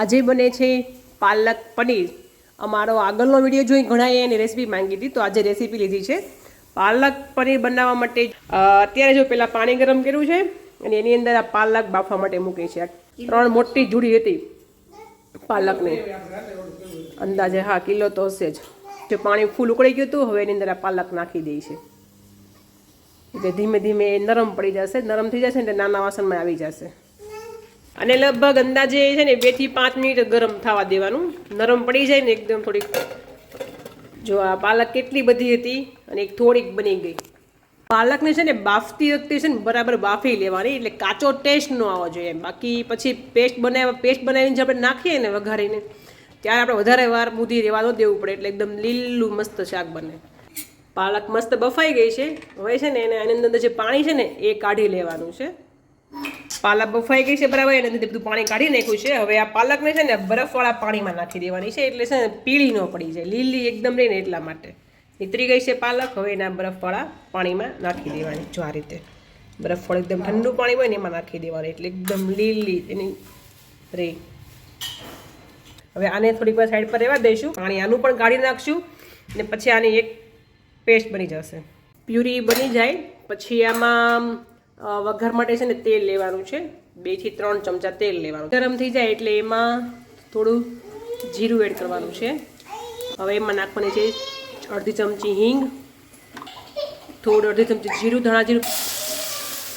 આજે બને છે પાલક પનીર. અમારો આગળનો વીડિયો જોઈ ઘણાએ એની રેસીપી માંગી હતી, તો આજે રેસીપી લીધી છે પાલક પનીર બનાવવા માટે. અત્યારે જો પહેલાં પાણી ગરમ કર્યું છે, અને એની અંદર આ પાલક બાફવા માટે મૂકી છે. ત્રણ મોટી જુડી હતી પાલકની. અંદાજે હા, કિલો તો હશે જ. જે પાણી ફૂલ ઉકળી ગયું હતું, હવે એની અંદર આ પાલક નાખી દે છે. એટલે ધીમે ધીમે નરમ પડી જશે, નરમ થઈ જશે એટલે નાના વાસણમાં આવી જશે. અને લગભગ અંદાજે છે ને બેથી પાંચ મિનિટ ગરમ થવા દેવાનું. નરમ પડી જાય ને એકદમ થોડીક. જો આ પાલક કેટલી બધી હતી અને એક થોડીક બની ગઈ. પાલકને છે ને બાફતી વખતે છે ને બરાબર બાફી લેવાની, એટલે કાચો ટેસ્ટ ન આવવો જોઈએ. બાકી પછી પેસ્ટ બનાવ્યા પેસ્ટ બનાવીને જે આપણે નાખીએ ને વઘારીને, ત્યારે આપણે વધારે વાર મૂધી રહેવા ન દેવું પડે, એટલે એકદમ લીલું મસ્ત શાક બને. પાલક મસ્ત બફાઈ ગઈ છે. હવે છે ને એને એની અંદર જે પાણી છે ને એ કાઢી લેવાનું છે. પાલક બફાઈ ગઈ છે, બરાબર? એના બધું પાણી કાઢી નાખ્યું છે. હવે આ પાલકને છે ને બરફવાળા પાણીમાં નાખી દેવાની છે, એટલે છે ને પીળી ન પડી જાય. લીલી એકદમ રહીને એટલા માટે. નીતરી ગઈ છે પાલક, હવે એના બરફવાળા પાણીમાં નાખી દેવાની જો આ રીતે. બરફવાળું એકદમ ઠંડુ પાણી હોય ને એમાં નાખી દેવાનું, એટલે એકદમ લીલી એની રહી. હવે આને થોડીક વાર સાઈડ પર રહેવા દઈશું. પાણી આનું પણ કાઢી નાખશું ને પછી આની એક પેસ્ટ બની જશે. પ્યુરી બની જાય. પછી આમાં વઘાર માટે છે ને તેલ લેવાનું છે. બેથી ત્રણ ચમચા તેલ લેવાનું. ગરમ થઈ જાય એટલે એમાં થોડું જીરું એડ કરવાનું છે. હવે એમાં નાખવાની છે અડધી ચમચી હિંગ, થોડું અડધી ચમચી જીરું, ધાણા જીરું,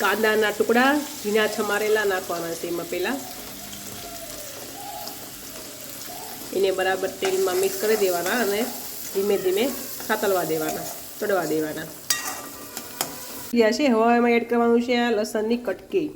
કાંદાના ટુકડા, ઝીણા છમારેલા નાખવાના છે એમાં પહેલાં. એને બરાબર તેલમાં મિક્સ કરી દેવાના અને ધીમે ધીમે સાતલવા દેવાના ચડવા દેવાના. ગયા છે, હવે એમાં એડ કરવાનું છે આ લસણની કટકી.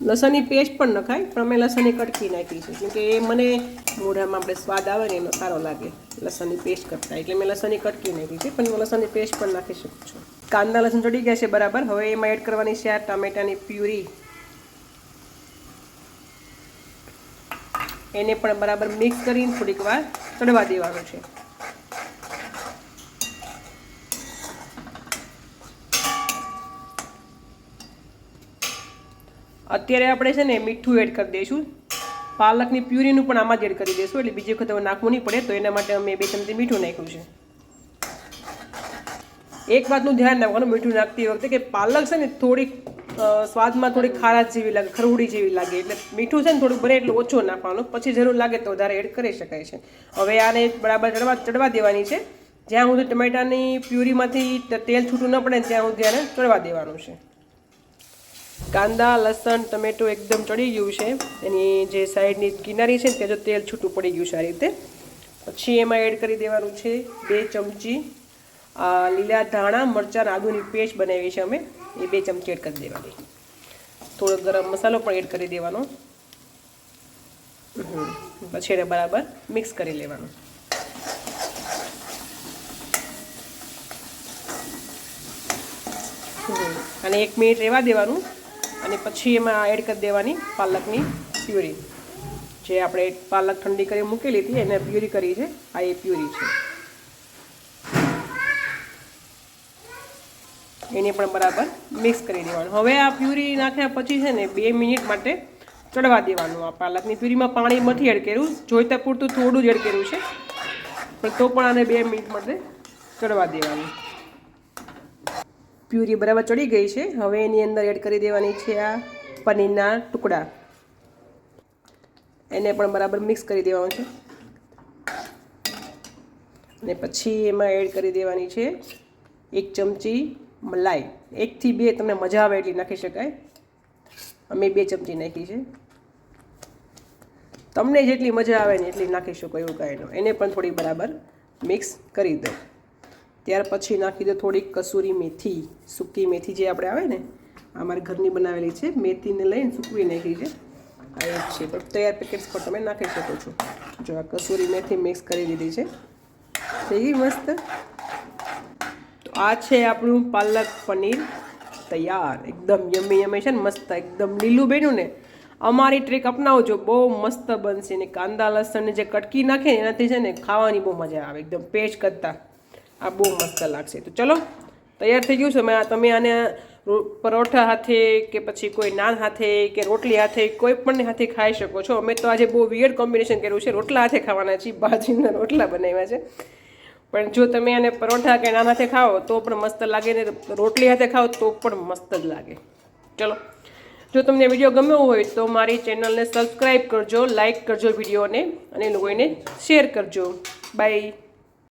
લસણની પેસ્ટ પણ નખાય, પણ અમે લસણની કટકી નાખી છે. કેમ કે એ મને મોઢામાં આપણે સ્વાદ આવે ને એનો સારો લાગે, લસણની પેસ્ટ કરતાં. એટલે મેં લસણની કટકી નાખી છે, પણ લસણની પેસ્ટ પણ નાખી શકું છું. કાંદા લસણ ચડી ગયા છે, બરાબર? હવે એમાં એડ કરવાની છે આ ટામેટાની પ્યુરી. એને પણ બરાબર મિક્સ કરીને થોડીક વાર ચડવા દેવાનું છે. અત્યારે આપણે છે ને મીઠું એડ કરી દઈશું. પાલકની પ્યુરીનું પણ આમાં જ એડ કરી દઈશું, એટલે બીજી વખત હવે નાખવું નહીં પડે, તો એના માટે અમે બે ચમચી મીઠું નાખ્યું છે. એક વાતનું ધ્યાન રાખવાનું, મીઠું નાખતી વખતે કે પાલક છે ને થોડીક સ્વાદમાં થોડી ખારાશ જેવી લાગે, ખરવડી જેવી લાગે, એટલે મીઠું છે ને થોડુંક ભરે એટલું ઓછું નાખવાનું, પછી જરૂર લાગે તો વધારે એડ કરી શકાય છે. હવે આને બરાબર ચડવા ચડવા દેવાની છે. જ્યાં સુધી ટમેટાની પ્યુરીમાંથી તેલ છૂટું ન પડે ત્યાં સુધી આને ચડવા દેવાનું છે. કાંદા, લસણ, ટમેટું એકદમ ચડી ગયું છે. એની જે સાઈડની કિનારી છે ત્યાં જો તેલ છૂટું પડી ગયું છે આ રીતે. પછી એમાં એડ કરી દેવાનું છે બે ચમચી લીલા ધાણા, મરચાં આદુની પેસ્ટ બનાવી છે અમે. એ બે ચમચી એડ કરી દેવાની. થોડો ગરમ મસાલો પણ એડ કરી દેવાનો. પછી એને બરાબર મિક્સ કરી લેવાનું. અને એક મિનિટ રહેવા દેવાનું. અને પછી એમાં એડ કરી દેવાની પાલકની પ્યુરી. જે આપણે પાલક ઠંડી કરી મૂકેલી હતી, એને પ્યુરી કરી છે. આ એ પ્યુરી છે. એને પણ બરાબર મિક્સ કરી દેવાનું. હવે આ પ્યુરી નાખ્યા પછી છે ને, બે મિનિટ માટે ચડવા દેવાનું. આ પાલકની પ્યુરીમાં પાણી નથી એડ કર્યું. જોઈતા પૂરતું થોડું જ એડ કર્યું છે. પણ તો પણ આને બે મિનિટ માટે ચડવા દેવાનું. પ્યુરી બરાબર ચડી ગઈ છે. હવે એની અંદર એડ કરી દેવાની છે આ પનીરના ટુકડા. એને પણ બરાબર મિક્સ કરી દેવાનું છે. અને પછી એમાં એડ કરી દેવાની છે એક ચમચી મલાઈ. એકથી બે તમને મજા આવે એટલી નાખી શકાય. અમે બે ચમચી નાખી છે. તમને જેટલી મજા આવે ને એટલી નાખી શકો એવું કાંઈ એને પણ થોડી બરાબર મિક્સ કરી દો. ત્યાર પછી નાખી દો થોડીક કસૂરી મેથી, સૂકી મેથી જે આપણે આવે ને, આ ઘરની બનાવેલી છે. મેથીને લઈને સૂકવી નાખી છે. આ છે. પણ તૈયાર પેકેટ્સ પણ તમે નાખી શકો છો. જો આ કસૂરી મેથી મિક્સ કરી દીધી છે. થઈ ગઈ મસ્ત. તો આ છે આપણું પાલક પનીર તૈયાર. એકદમ યમી યમી છે ને મસ્ત. એકદમ લીલું બન્યું ને. અમારી ટ્રીક અપનાવજો. બહુ મસ્ત બનશે ને કાંદા લસણની જે કટકી નાખે એનાથી છે ને ખાવાની બહુ મજા આવે. એકદમ પેસ્ટ કરતાં. આ બહુ મસ્ત લાગશે. તો ચલો, તૈયાર થઈ ગયું છે. તમે આને પરોઠા હાથે કે પછી કોઈ નાન હાથે કે રોટલી હાથે, કોઈ પણ હાથે ખાઈ શકો છો. અમે તો આજે બહુ વિયર્ડ કોમ્બિનેશન કર્યું છે. રોટલા હાથે ખાવાના છીએ. ભાજીના રોટલા બનાવ્યા છે. પણ જો તમે આને પરોઠા કે નાન હાથે ખાઓ, તો પણ મસ્ત લાગે. ને રોટલી હાથે ખાઓ, તો પણ મસ્ત જ લાગે. ચલો, જો તમને વીડિયો ગમ્યો હોય, તો મારી ચેનલને સબસ્ક્રાઈબ કરજો લાઈક કરજો વિડીયોને, અને લોકોને શેર કરજો. બાય